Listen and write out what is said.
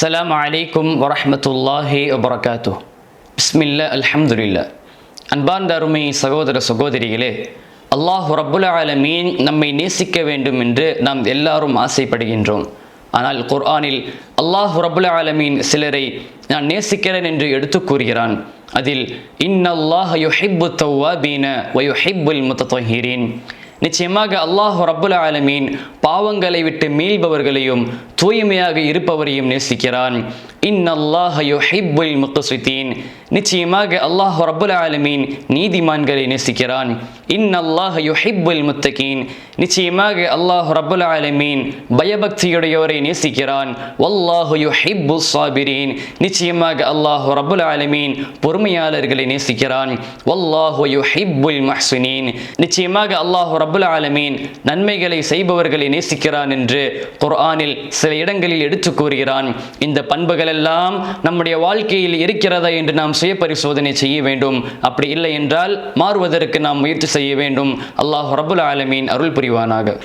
அஸ்லாம் அலைக்கும் வரமத்துல்லாஹி வபரகாத்து பிஸ்மில்லா அல்ஹம்துலில்லா அன்பார்ந்த அருமை சகோதர சகோதரிகளே அல்லாஹ் ரப்புல் ஆலமீன் நம்மை நேசிக்க வேண்டும் என்று நாம் எல்லாரும் ஆசைப்படுகின்றோம். ஆனால் குர்ஆனில் அல்லாஹ் ரபுல் ஆலமீன் சிலரை நான் நேசிக்கிறேன் என்று எடுத்து கூறுகிறான். அதில் இன்னல்லாஹ் யுஹிப்பு தவ்வாபீன வ யுஹிப்புல் முத்தஹீரின் நிச்சயமாக அல்லாஹ் ரப்புல் ஆலமீன் பாவங்களை விட்டு மீள்பவர்களையும் தூய்மையாக இருப்பவரையும் நேசிக்கிறான். இன்னல்லாஹ யுஹிப்புல் முக்ஸிதீன் நிச்சயமாக அல்லாஹ் ரப்புல் ஆலமீன் நீதிமான்களை நேசிக்கிறான். இன்னல்லாஹ யுஹிப்புல் முத்தகீன். நிச்சயமாக அல்லாஹ் ரப்புல் ஆலமீன் பயபக்தியுடையோரை நேசிக்கிறான். வல்லாஹு யுஹிப்பு சாபிரீன் நிச்சயமாக அல்லாஹ் ரப்புல் ஆலமீன் பொறுமையாளர்களை நேசிக்கிறான். வல்லாஹு ஹிப்புல் மஹ்சுனீன். நிச்சயமாக அல்லாஹ் ரப்புல் ஆலமீன் நன்மைகளை செய்பவர்களை நேசிக்கிறான் என்று குர்ஆனில் சில இடங்களில் எடுத்து கூறுகிறான். இந்த பண்புகள் எல்லாம் நம்முடைய வாழ்க்கையில் இருக்கிறதா என்று நாம் சுய பரிசோதனை செய்ய வேண்டும். அப்படி இல்லை என்றால் மாறுவதற்கு நாம் முயற்சி செய்ய வேண்டும். அல்லாஹ் ரபுல் ஆலமீன் அருள் புரிவானாக.